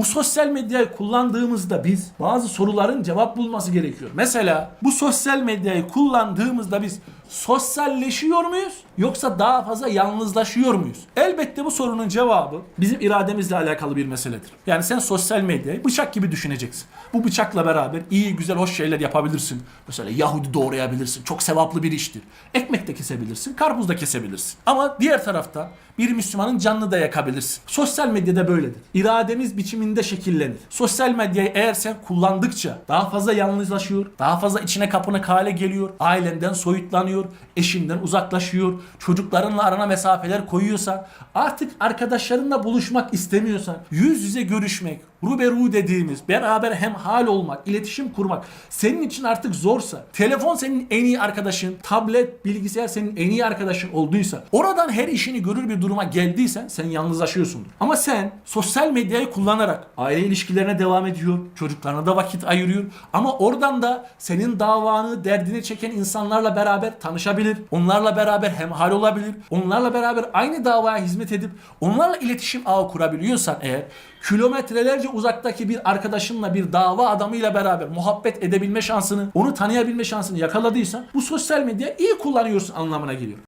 Bu sosyal medyayı kullandığımızda biz bazı soruların cevap bulması gerekiyor. Mesela bu sosyal medyayı kullandığımızda biz sosyalleşiyor muyuz yoksa daha fazla yalnızlaşıyor muyuz? Elbette bu sorunun cevabı bizim irademizle alakalı bir meseledir. Yani sen sosyal medyayı bıçak gibi düşüneceksin. Bu bıçakla beraber iyi, güzel, hoş şeyler yapabilirsin. Mesela Yahudi doğrayabilirsin. Çok sevaplı bir iştir. Ekmek de kesebilirsin, karpuz da kesebilirsin. Ama diğer tarafta bir Müslümanın canını da yakabilirsin. Sosyal medyada böyledir. İrademiz biçiminde şekillenir. Sosyal medyayı eğer sen kullandıkça daha fazla yalnızlaşıyor, daha fazla içine kapına hale geliyor, ailenden soyutlanıyor, eşinden uzaklaşıyor, çocuklarınla arana mesafeler koyuyorsan, artık arkadaşlarınla buluşmak istemiyorsan, yüz yüze görüşmek, ruberu dediğimiz, beraber hem hal olmak, iletişim kurmak senin için artık zorsa, telefon senin en iyi arkadaşın, tablet, bilgisayar senin en iyi arkadaşın olduysa, oradan her işini görür bir duruma geldiysen sen yalnızlaşıyorsundur. Ama sen sosyal medyayı kullanarak aile ilişkilerine devam ediyor, çocuklarına da vakit ayırıyor ama oradan da senin davanı, derdini çeken insanlarla beraber tanışabilir, onlarla beraber hemhal olabilir, onlarla beraber aynı davaya hizmet edip onlarla iletişim ağı kurabiliyorsan eğer kilometrelerce uzaktaki bir arkadaşınla bir dava adamıyla beraber muhabbet edebilme şansını, onu tanıyabilme şansını yakaladıysan bu sosyal medyayı iyi kullanıyorsun anlamına geliyor.